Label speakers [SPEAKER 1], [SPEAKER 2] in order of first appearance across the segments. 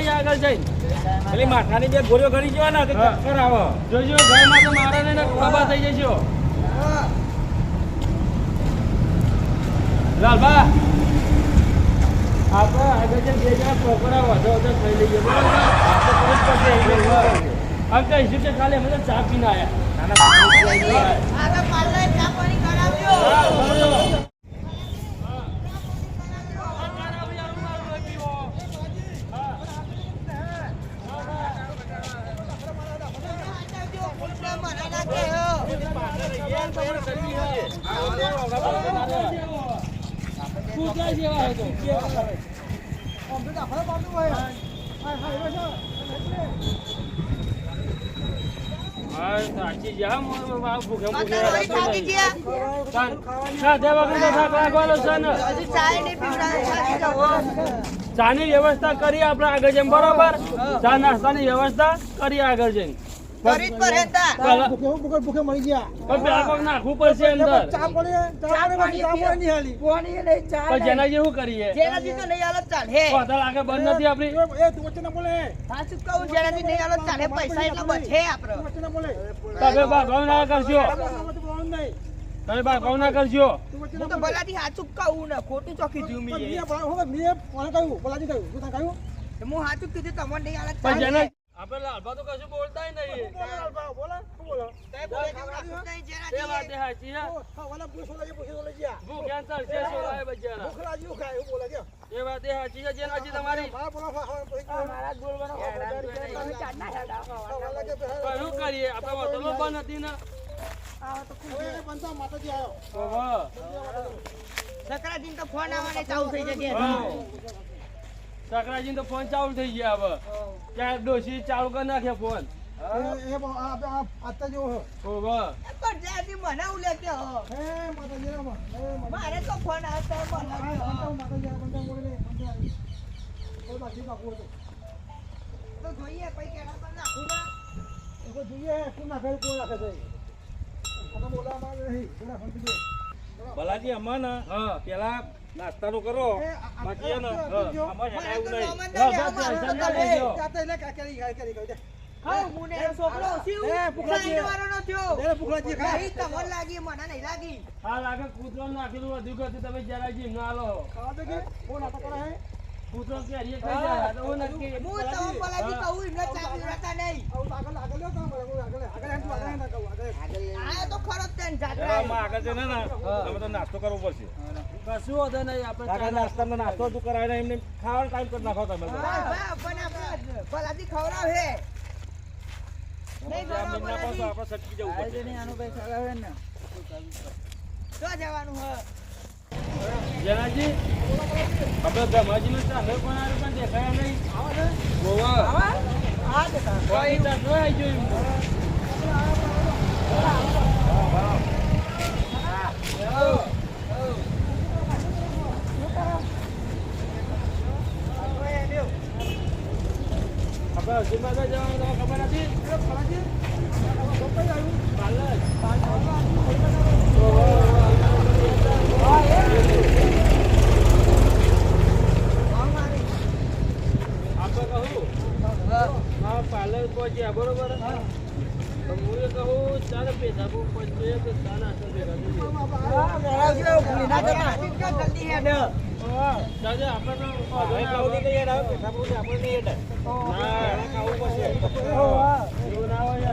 [SPEAKER 1] તમારે આગળ જઈને.
[SPEAKER 2] પેલી માથાની જે ગોળીઓ ઘડી જવાના કે
[SPEAKER 1] હા.
[SPEAKER 2] ચક્કર આવે.
[SPEAKER 1] જોજો ઘરમાં તો મારા ને ખબર થઈ જશો. લાલબા આપણે આગળ જઈને બે જણા પકોડા વધો વધો ખાઈ લઈએ બરાબર આમ કહીશું કે ખાલી અમે ચા પીને આવ્યા
[SPEAKER 2] નાના
[SPEAKER 3] આ તો પાર્લર ચા પાણી કરાવજો. કરાવજો, ફૂલડા મને નાખે હો.
[SPEAKER 1] પૂછાય જેવા હતો હા સાચી છે હા મોર બાપ ભૂખે ભૂખે
[SPEAKER 3] અત્યારે વળી થાકી ગયા.
[SPEAKER 1] ખાધા વગર તો થાક લાગવાનો છે ની વ્યવસ્થા કરી આપણે આગળ જઈને બરોબર? ચા નાસ્તાની વ્યવસ્થા કરી આગળ જઈને
[SPEAKER 3] ફરી જ ભરે તા.
[SPEAKER 4] ભૂખે ભૂખે મળી ગયા.
[SPEAKER 1] પણ પેલા નાખવું પડશે અંદર.
[SPEAKER 4] ચા પાણી ચા પાણી ચા પાણી નહીં હાલી
[SPEAKER 1] પણ જેના જેવું કરીએ.
[SPEAKER 3] જેનાથી તો નહીં હાલત ચાલે.
[SPEAKER 1] હોટલ આગળ બંધ નથી આપણી.
[SPEAKER 4] એ તું વચ્ચે ના બોલે.
[SPEAKER 3] સાચું જ કહું, જેનાથી નહીં હાલત ચાલે, પૈસા એટલા બચે આપણે.
[SPEAKER 4] વચ્ચે ના બોલે.
[SPEAKER 1] તમે ભાગવાન ના કરશો.
[SPEAKER 4] વચ્ચે બોલવાનું નહીં.
[SPEAKER 1] તમે ભાગવાન ના કરશો.
[SPEAKER 3] હું તો ભલાથી સાચું કહું ને. ખોટું ચોકી જુમી
[SPEAKER 4] મેં મેં કોને કહ્યું બોલાજી કહ્યું. તને કહ્યું
[SPEAKER 3] હું સાચું કીધું તમને નહીં હાલત ચાલે.
[SPEAKER 1] આપણે લાલબા તો કશું બોલતાય નહીં.
[SPEAKER 4] બોલે બોલે બોલે.
[SPEAKER 1] એ હા?
[SPEAKER 4] પૂછ પૂછે
[SPEAKER 1] સોલાય
[SPEAKER 4] ભૂખ લાગી ખાય બોલે છે.
[SPEAKER 1] એ વાતે સાચી છે જેનાથી તમારી
[SPEAKER 4] હા, બોલો, હા, હા, બોલો. હા, ઓલા કે બે-
[SPEAKER 1] પણ શું કરીએ? આપણે હોટલો બંધ હતી ને.
[SPEAKER 4] હવે એ બનતા માતાજી આવ્યો.
[SPEAKER 1] ઓહો.
[SPEAKER 3] સકરાજીને તો ફોન આવવાને ચાલુ થઈ જશે
[SPEAKER 1] સકરાજી તો ફોન ચાલુ થઈ ગયા હવે. ત્યાં ડોસી ચાલુ કરી નાખે ફોન
[SPEAKER 3] જોઈએ
[SPEAKER 4] કોણ નાખે કોણ નાખે છે. બોલાવા નહીં.
[SPEAKER 2] ભલાજી આમાં ને પેલા નાસ્તાનું કરો. બાકી ને હેડાયું નહીં
[SPEAKER 3] છોકરો
[SPEAKER 4] એ,
[SPEAKER 3] વાળો નો થયો. લાગી, મને નહીં લાગી.
[SPEAKER 1] હા લાગે કૂતરો નાખેલું વધુ ગયું તમે જરા જીમ ના લો.
[SPEAKER 4] ખાવા દે કે? કોણ નાટક કરે હે?
[SPEAKER 1] કૂતરો કેરીએ ખાઈ જાય તો હું નક્કી
[SPEAKER 3] હું તમને પેલાથી કહું, એમને ચા પીવડાવતા નહીં.
[SPEAKER 4] આવું આગળ- આગળ લ્યો કામ, આગળ- આગળ- આગળ હેડ આગળ ના કહું, આગળ.
[SPEAKER 3] આયો તો ખરો જ જાત્રા.
[SPEAKER 2] જરા આગળ છે ને ને, તમે તો નાસ્તો કરવો પડશે
[SPEAKER 1] કશું વધુ નહીં આપણે
[SPEAKER 2] આગળ નાસ્તાનો નાસ્તો તું ને એમને ખાવાનો ટાઈમ કરી નાખો તમે
[SPEAKER 3] પણ આપણે પેલાથી ખવડાવે. નહીં.
[SPEAKER 2] આપણે સટકી જવું
[SPEAKER 3] જવાનું હે.
[SPEAKER 1] જનાજી આપણે ધમાજીનો ચાંદો પણ આવ્યો પણ દેખાયા નહીં. ગોવા ચાંદો આવી ગયો. આપણે અર્જુનબાગા જવાનું તમને ખબર નથી? પાર્લર. આપણે કહું હા પાર્લર પહોંચ્યા બરોબર હું એ કહું ચાલો પૈસા બહુ પહોંચીએ તો. દાદા, આપણે તો
[SPEAKER 2] હવે ખાવું નહીં તો યાર, હવે પેશાબ બહુ છે, આપણે નહીં હેડે. ના, ખાવું પડશે.
[SPEAKER 1] એવું ના હોય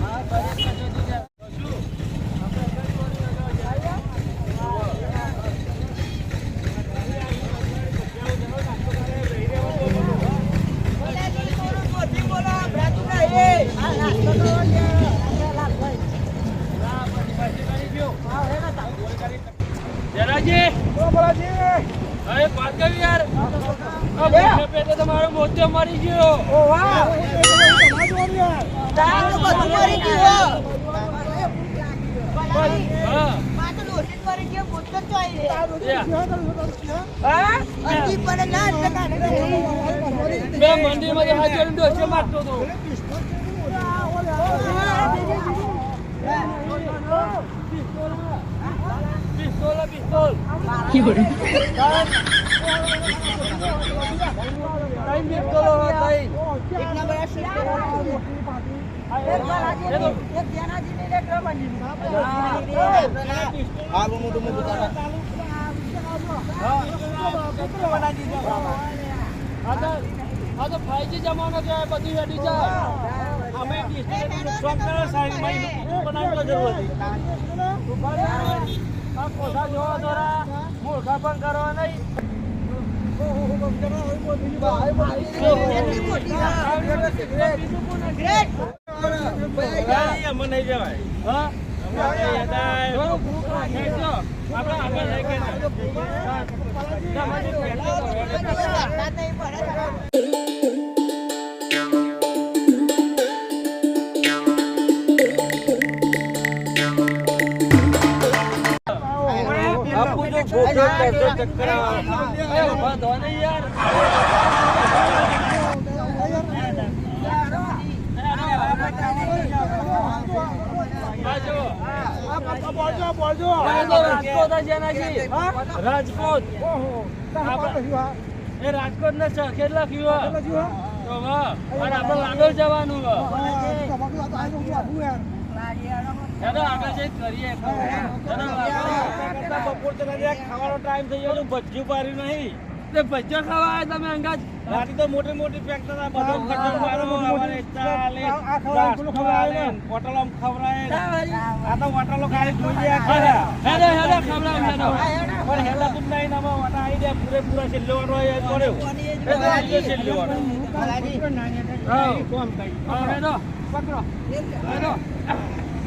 [SPEAKER 1] હા, કરીએ પછી બીજા. કશું?
[SPEAKER 3] બોલાજી, થોડું મોઢી બોલો, ભરાતું નહીં.
[SPEAKER 1] ના, પછી પછી કરી દ્યો. જનાજી,
[SPEAKER 4] બોલો, બોલાજી.
[SPEAKER 1] હવે વાત યાર. આ ભૂખે પેટે તમારો મોતિયો મરી ગયો.
[SPEAKER 4] ઓ, વાહ. યાર
[SPEAKER 3] તાર બધું મરી ગયું.
[SPEAKER 1] હા.
[SPEAKER 3] મરી તો રે. ના.
[SPEAKER 1] બે મંદિરમાં હાજર ડોસો મારતો હતો. પિસ્તોલ પિસ્તોલ કઈ પિસ્તોલ હોય કઈ
[SPEAKER 3] એક નંબર આ શૂટ કરવાનું. એક ભલાજીની, એક ધ્યાનાજીની ને એક રમણજીની.
[SPEAKER 2] આગળ મોટું મોટું તારા
[SPEAKER 1] આ તો આ તો 5G જમાનો છે બધું રેડી છે
[SPEAKER 2] અમે નુકસાન કરે એનું બનાવવા જરૂર હતી
[SPEAKER 1] કોઠા જોવા દ્વારા મૂર્ખા પણ કરવા નહીં. રાજકોટ એ રાજકોટ ને લખ્યું હે. તો આપણે લાડોલ જવાનું
[SPEAKER 2] ખાવાનો ટાઈમ થઈ ગયો ભજીયું પાર્યું નહીં.
[SPEAKER 1] તે ભજીયા ખાવા તમે અંગાજ?
[SPEAKER 2] રાતે તો મોટી મોટી ફેક્ટરી આ બધો ખર્ચો મારો અમારે ચાલે
[SPEAKER 4] આ ખવડાય, પેલું ખવડાય ને.
[SPEAKER 2] આ તો હોટલો ખાલી જોઈ ગયા ખરા
[SPEAKER 1] હેડો હેડો ખવડાવ હેડો.
[SPEAKER 2] પણ હેલા તું નહીં નામાં વાટા આવી ગયા પૂરેપૂરા છેલ્લો વાળો એ પડ્યો. એ તો આજે છેલ્લો વાળો
[SPEAKER 1] હા. હા, હેડો. પકડો. હેડો.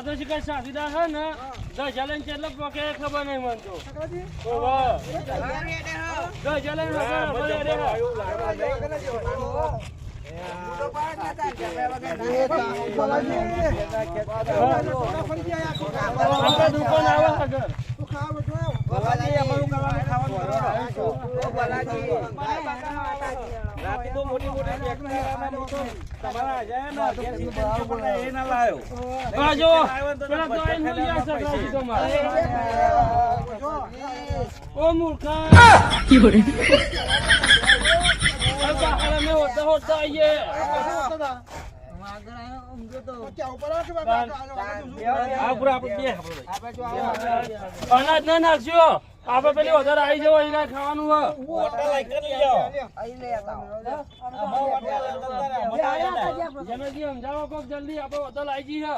[SPEAKER 1] હેડો માધવ શિકાર સાથીદાર છે ને? દસ જલન કેટલો પકે એ ખબર નહીં મન તો. તો દસ જલન દુકાન આવે
[SPEAKER 2] કરવાનું ખાવાનું રાતે તો મોટી મોટી ફેક્ટરી આમાં તમારા આયા ને અગિયાર સિત્તેર પણ એ ના લાયો
[SPEAKER 1] આ જો પેલા તો આઈને લઈ જાય સગરાજી તો મારે. ઓ મૂર્ખા આ બહાર અમે હોતા હોતા આઈએ. અનાજ ના નાખજો આપણે પેલી વધારે આવી જવો એના ખાવાનું સમજાવો કોક જલ્દી આપણે હોટલ આવી જઈએ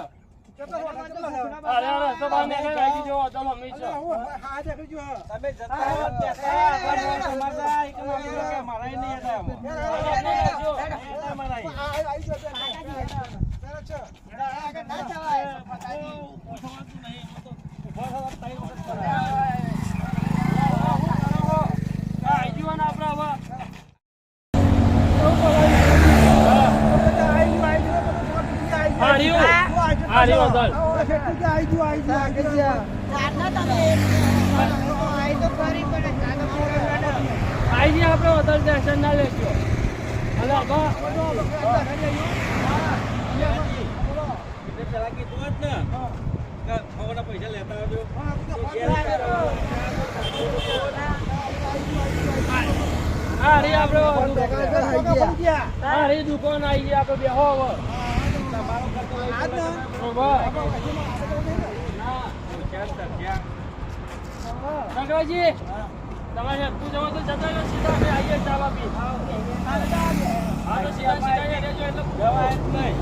[SPEAKER 2] મારા નહીં હતા અમારા
[SPEAKER 1] આવી જવો ને આપણે હવે હાર્યું હાર્યું હોટલ
[SPEAKER 3] રાતના તમે આઈ તો ખરી પણ ચાલો
[SPEAKER 1] આવી જઈએ આપણે હોટલ દર્શન ના લેજો અને હવે
[SPEAKER 2] પેલા કીધું હોત ને કે ખાવાના પૈસા લેતા આવજો
[SPEAKER 1] આ રી આપણે
[SPEAKER 4] પૈસા પડી ગયા.
[SPEAKER 1] આ રી દુકાન આવી ગઈ આપણે બેહો હવે
[SPEAKER 2] તમારો ખર્ચો લઈ
[SPEAKER 4] આજ ને?
[SPEAKER 1] બરોબર.
[SPEAKER 2] ક્યાં
[SPEAKER 1] શંકરજી તમારે તું જવો તો જતો રહો સીધા અમે આવીએ ચા બાપી. હા તો સીધા સીધા અહીંયા રહેજો એટલે
[SPEAKER 2] જવાય જ નહીં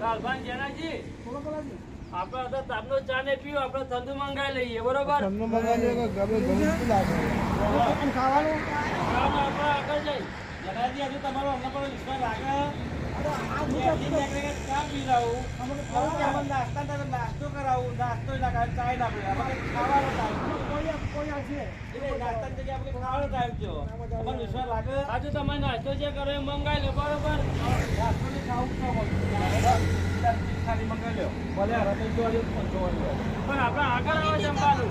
[SPEAKER 1] લાલભાઈ જેનાજી આપણે તો તાપનો ચા ને પીવો આપણે ઠંડુ મંગાવી લઈએ બરોબર?
[SPEAKER 4] અને ખાવાનું
[SPEAKER 1] કામ આપણે આગળ જઈ
[SPEAKER 2] હજુ તમારો અમને પણ વિશ્વાસ લાગે. નાસ્તા કરાવું નાસ્તો ચાય ના પીવા અમારે ખાવાનો ટાઈમ
[SPEAKER 4] કોઈ કોઈ આવશે
[SPEAKER 2] એટલે નાસ્તાની જગ્યાએ આપણે ખાવાનો ટાઈમ છે. અમને વિશ્વાસ લાગે.
[SPEAKER 1] આજે તમે નાસ્તો જે કરો એ મંગાવી લો બરોબર?
[SPEAKER 2] ખાલી મંગાવી લ્યો. ભલે
[SPEAKER 1] પણ આપણે આગળ આવે જમવાનું.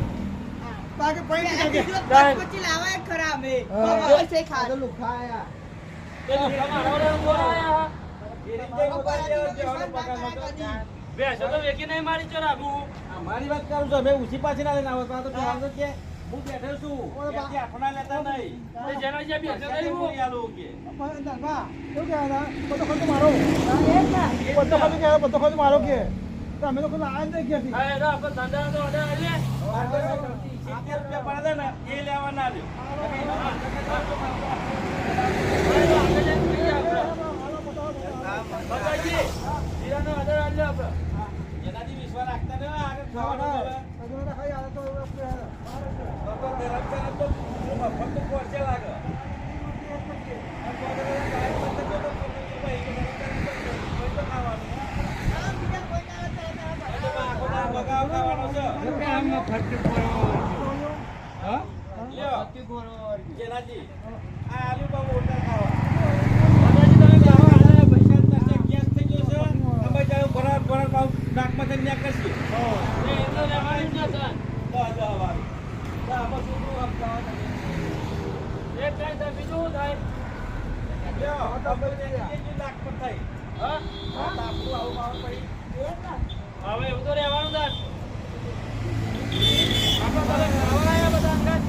[SPEAKER 4] બાકી કે
[SPEAKER 3] કીધું
[SPEAKER 1] સાહેબ.
[SPEAKER 3] પછી લાવાય ખરા અમે.
[SPEAKER 4] હા.
[SPEAKER 3] ખબર હશે ખાલી.
[SPEAKER 1] એ લુખ્ખા મારવાડે ઊભો આયા હા? ભેંસો તો વેકી નહીં મારી ચો રાખું.
[SPEAKER 2] મારી વાત કરું છું અમે ઉછી પાછી ના લઈને આવો તો આ તો પહેલા કે હું બેઠો છું કે આપણા લેતા નહીં
[SPEAKER 1] એ જેના જે બેઠો નહીં હું.
[SPEAKER 2] આલું કે
[SPEAKER 4] ધર્મા એવું કહેવાય બધો ખર્ચ મારો બધો ખર્ચ કહેવાય બધો ખર્ચ મારો કે તો અમે લોકો આ જ નહીં ઘેરથી.
[SPEAKER 1] હા, એનો આપણે ધંધાનો તો.
[SPEAKER 2] સિત્તેર રૂપિયા પડે ને એ લેવા ના લ્યો
[SPEAKER 1] હા, એનો આપણે લઈને જઈએ આપણે. બતાવીએ. જીરાનો order આલ્યો આપણે.
[SPEAKER 2] વિશ્વાસ રાખતા ને આગળ ખાવાનું હવે.
[SPEAKER 4] અજવાળા ખાઈ આવે તો આપણે
[SPEAKER 2] તો તો ગરમ ગરમ તો મફત તો પહોંચે લાગે
[SPEAKER 3] હા, બીજા કોઈ ના આવે તો તમે
[SPEAKER 2] જેનાથી આ આલુ બાબુ ઓટા ખાવા
[SPEAKER 1] બતાવીએ તમે ખાવા આલ્યા પૈસા.
[SPEAKER 2] ગેસ થઈ ગયો છે અમે જાવ ભરાર ભરાર ભાવ નાકમાં થઈને ન્યા કરશી
[SPEAKER 1] એ એટલો રહેવાનું જ નથી.
[SPEAKER 2] દસ દસ વાર તો આમાં શું શું આપતા હોય તમે?
[SPEAKER 1] એક થાય તો બીજું શું થાય?
[SPEAKER 2] લ્યો, તમે જે નાક પર થાય
[SPEAKER 1] હા?
[SPEAKER 2] આ તાપનું આવું માવું પડી
[SPEAKER 1] હવે એવું તો રહેવાનું જ. આપણે બધા ખાવા આયા બધા અંગાત.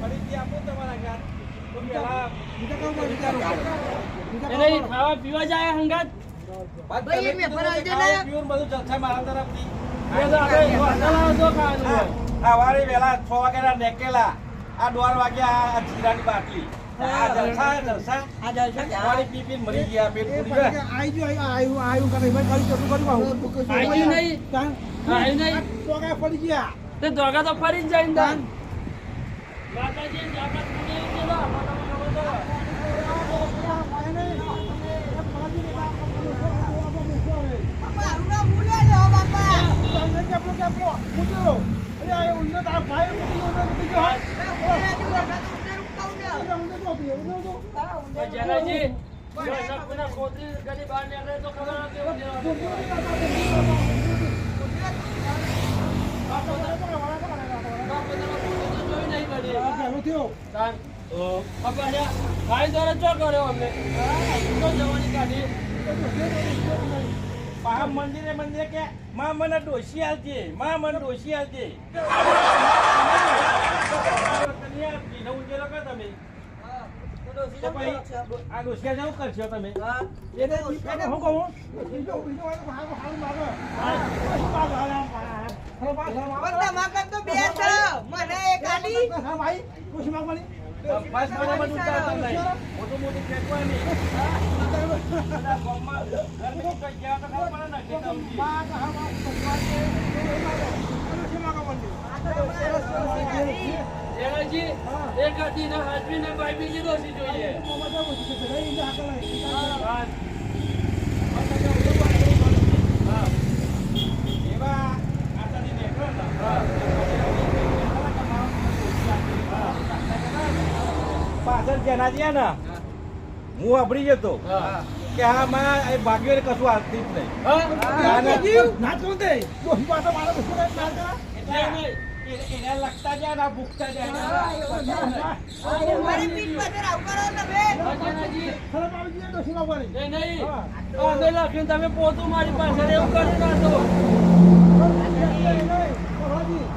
[SPEAKER 2] ફરીથી આપો તમારા ઘર તો પેલા
[SPEAKER 4] બીજા કામ પર વિચારો
[SPEAKER 1] એ નહીં, ખાવા પીવા જાય હંગાત?
[SPEAKER 3] ભાઈ, મેં
[SPEAKER 2] કીધું
[SPEAKER 3] દે ને.
[SPEAKER 2] ખાવું પીવું ને બધું જલસા મારા તરફથી.
[SPEAKER 1] એ તો આપણે હોટલમાં જો ખાવાનું. હોય.
[SPEAKER 2] સવારે વેલા છ વાગ્યાના નેકેલા. આ દોઢ વાગ્યા આ જીરાની બાટલી. આ જલસા જલસા.
[SPEAKER 3] આ જલસા
[SPEAKER 2] પાણી પી પીને મરી ગયા પેટ ફૂટી ગયા.
[SPEAKER 4] આઈ જો કરે ભાઈ ખાલી ચોટું કરી પાહું
[SPEAKER 1] આવ્યું નહીં?
[SPEAKER 4] તાન
[SPEAKER 1] નહીં?
[SPEAKER 4] તો પડી ગયા.
[SPEAKER 1] તે દોગા તો ફરી જ જાય ને માતાજી, આપણે પૂરી એના ભાઈ દ્વારા ચો કર્યો અમને તો જવાની કાઢી
[SPEAKER 2] પા મંદિરે મંદિરે કે માં મને ડોશી આલજે માં મને કન્યા પીને તમે આ ડોશિયા જેવું કરશો તમે
[SPEAKER 3] બધા મગજ તો બે છે. એક
[SPEAKER 1] હાજરી ને ભાઈ બીજી દોષી જોઈએ પાછળ
[SPEAKER 2] જેના જ્યાં ને હું વાપરી જતો કે હા માં એ ભાગ્યો કશું હાલતી જ નહીં. લગતા જાય ને ભૂખતા જાય
[SPEAKER 3] તમે.
[SPEAKER 1] પોતું મારી પાસે એવું કરી નાખો.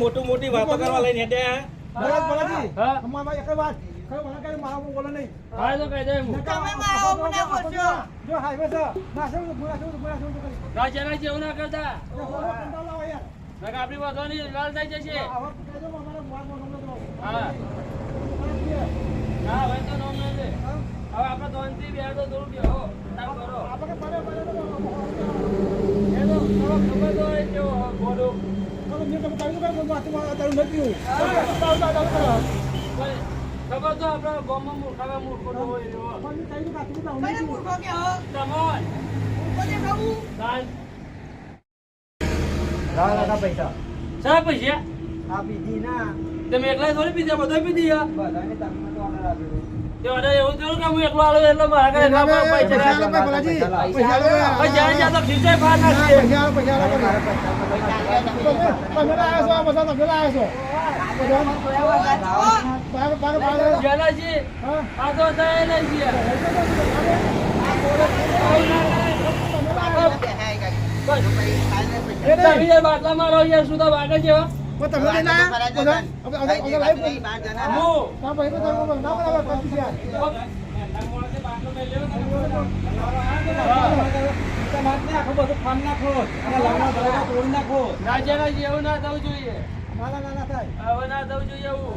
[SPEAKER 2] મોટું મોટી વાતો કરવા લઈને હેડ્યા
[SPEAKER 4] બરાબર, બરાબર.
[SPEAKER 1] હા.
[SPEAKER 4] અમારમાં એક જ વાત. કયો મને કઈ મારા બોલે નહીં.
[SPEAKER 1] હા, તો કહી દે હું.
[SPEAKER 3] તમે મારા ના
[SPEAKER 4] જો હાઈવે છે ના
[SPEAKER 1] એવું ના કરતા. આપણી લાલ થઈ જશે.
[SPEAKER 4] નો.
[SPEAKER 1] હા. હા, હવે તો નામ લે. હવે આપણે ત્રણથી બે તો થોડું બેહો. તાપ કરો.
[SPEAKER 4] આપણે પડે પડે
[SPEAKER 1] ખબર તો
[SPEAKER 4] કે
[SPEAKER 1] આપણા ગામમાં મૂર્ખામાં મૂર્ખો તો હોય એવો.
[SPEAKER 4] કે.
[SPEAKER 3] મૂર્ખો કે હો
[SPEAKER 1] તમોન.
[SPEAKER 3] મૂર્ખો ને કહું
[SPEAKER 1] તાન.
[SPEAKER 4] પૈસા
[SPEAKER 1] શા પૈસા?
[SPEAKER 4] આ પીધી ના
[SPEAKER 1] તમે એકલા થોડી પીધા બધા પીધી.
[SPEAKER 4] બધાને તમને તો આપ્યો
[SPEAKER 1] તે order એવું થયું કે હું એકલો આલો એટલે મારા
[SPEAKER 4] છો, છો.
[SPEAKER 1] યાર, શું તો વાગે જેવા?
[SPEAKER 4] હવે લાઈવ કરી.
[SPEAKER 1] હું.
[SPEAKER 4] ના
[SPEAKER 1] થવું જોઈએ.
[SPEAKER 4] ના ના થાય.
[SPEAKER 1] હવે ના થવું જોઈએ એવું.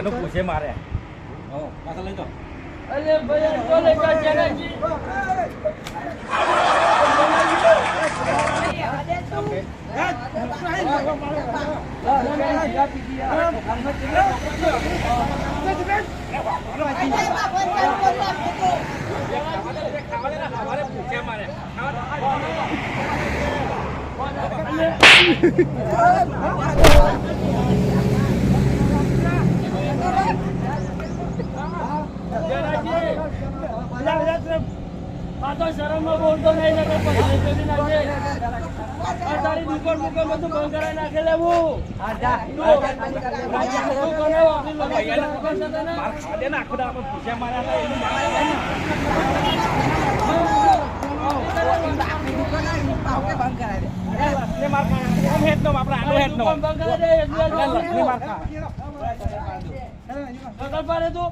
[SPEAKER 2] એનું પૂછે મારે હો પાછા લઈ જાઓ
[SPEAKER 1] અરે ભાઈ બોલે કા જનાજી
[SPEAKER 2] મારે પૂછે મારે
[SPEAKER 1] આ તો શરમમાં બોલતો નહીં ને નાખે. નાખે
[SPEAKER 2] પૂછે મારે હતા એનું મારે લસણે માર ખાવા આમ હેડ નો આપણે આનો હેડ નો
[SPEAKER 1] દુકાન બંધ કરાવી દે, એટલે
[SPEAKER 2] આપણે લસણે માર
[SPEAKER 1] જ
[SPEAKER 2] ખાવા
[SPEAKER 1] નકર પાડે તું?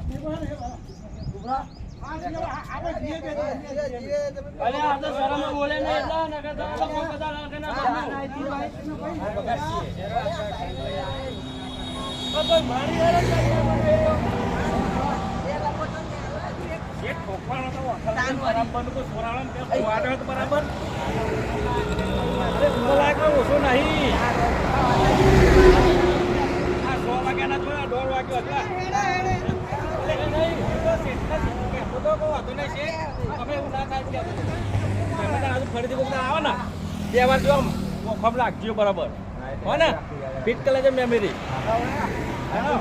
[SPEAKER 1] બરાબરનું કોઈ
[SPEAKER 2] સોરાવાનો ને પેલો ખોવાડો હોય તો બરાબર અરે ઊંધો લાગે ઓછો નહીં આ સો વાગ્યાના જોયા દોઢ વાગ્યો હતા અમે એવું ના થાય કે એમને તો આજુ ફરીથી કોક દાડો આવે ને બે વાર જો આમ ખમ રાખજો બરાબર. હો ને? ફિટ કરે છે મેમરી
[SPEAKER 1] હા, તો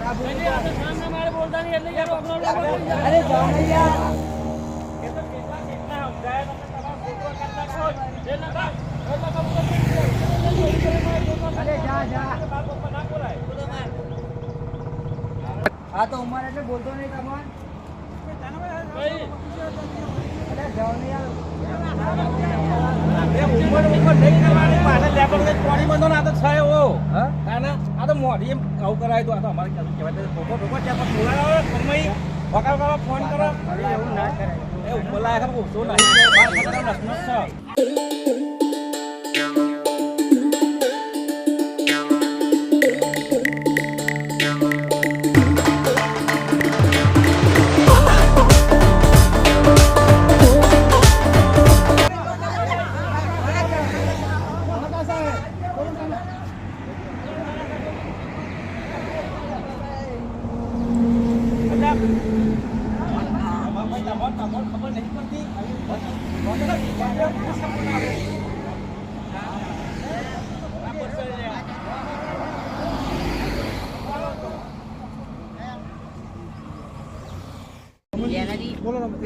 [SPEAKER 1] યાર
[SPEAKER 3] યાર ઉંમર એટલે બોલતો નહીં તમારે.
[SPEAKER 2] એવો ફોન કરો.
[SPEAKER 3] એવું ના કરાય.
[SPEAKER 2] એ ઉંમર લાયક ખબર ઓછો નહીં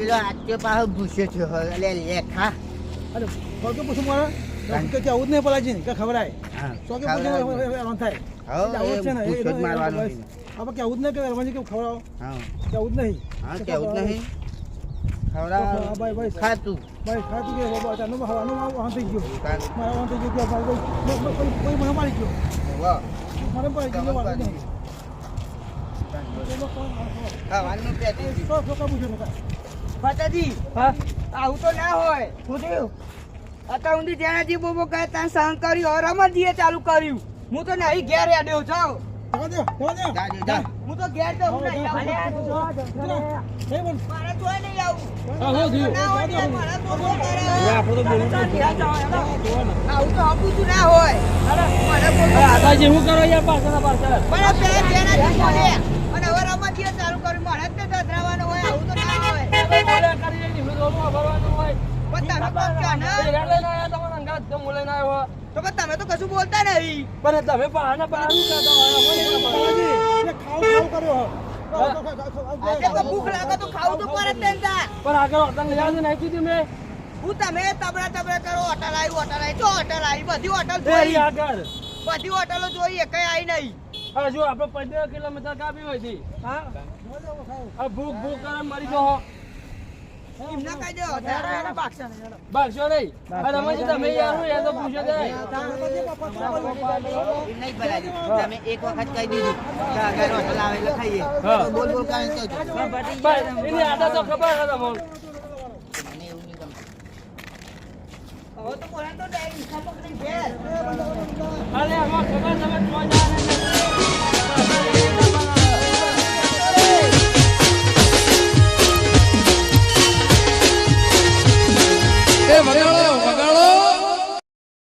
[SPEAKER 3] પેલો આત્યો પાછો ભૂસે છે એટલે લેખા
[SPEAKER 4] અરે પૂછું મારે? કે કે આવું જ નહીં પલાજી કે પૂછે થાય. આવું છે ને એ-. આપણે કે આવું જ નહીં કે રમણજી કે ખવડાવો? કે આવું જ નહીં. કે ભાઈ ભાઈ.
[SPEAKER 3] ખાતું
[SPEAKER 4] ભાઈ ખાતું કે બાબા તારનું હવાનું વાહન થઈ ગયું. મારા થઈ ગયું કે ભાઈ કોઈ- કોઈ- કોઈ- કોઈ મને મારી ગયો. મને મારી ગયો વાંધો નહીં.
[SPEAKER 3] ખાવાનું પેટી
[SPEAKER 4] સો સો કાબુ છે નકા.
[SPEAKER 3] હા આવું તો ના હોય શું થયું અત્યાર સુધી જેનાજી બોબો કહે ત્યાં સહન કર્યું હવે રમતજીએ ચાલુ કર્યું હું તો નહીં ઘેર હું તો તો હું નહીં આવું. મારે નહીં આવું આવું તો આપું છું ના હોય મને બોલવું
[SPEAKER 1] આ આદાજી શું કરો યાર પાછળના પાછળ?
[SPEAKER 3] પણ પેલા જેનાજી અને હવે રમતજીએ ચાલુ કર્યું મારે જ ને
[SPEAKER 1] તમે
[SPEAKER 3] તો કશું કરો હોટલ આવી હોટલ આવી હોટલ આવી બધી હોટલ જોઈ
[SPEAKER 1] આગળ
[SPEAKER 3] બધી હોટલો જોઈ એક આવી નહીં
[SPEAKER 1] હવે જો આપણે પંદર કિલોમીટર કાપી હોય હા ભૂખ ભૂખ કરે મરી જો
[SPEAKER 3] કહી દો
[SPEAKER 1] નહીં અને તમે યાર એ તો પૂછે દે
[SPEAKER 3] નહીં ભલાજી તમે એક વખત કહી દીધું કે હોટલ આવે એટલે ખાઈએ. બોલ બોલ કાંઈ કહું
[SPEAKER 1] એની આદત તો ખબર છે તમને.
[SPEAKER 3] મને એવું નહીં ગમતું. હવે તો બોલે તો નહીં, ઈચ્છા પકડી
[SPEAKER 1] અરે આમાં ખબર María, María.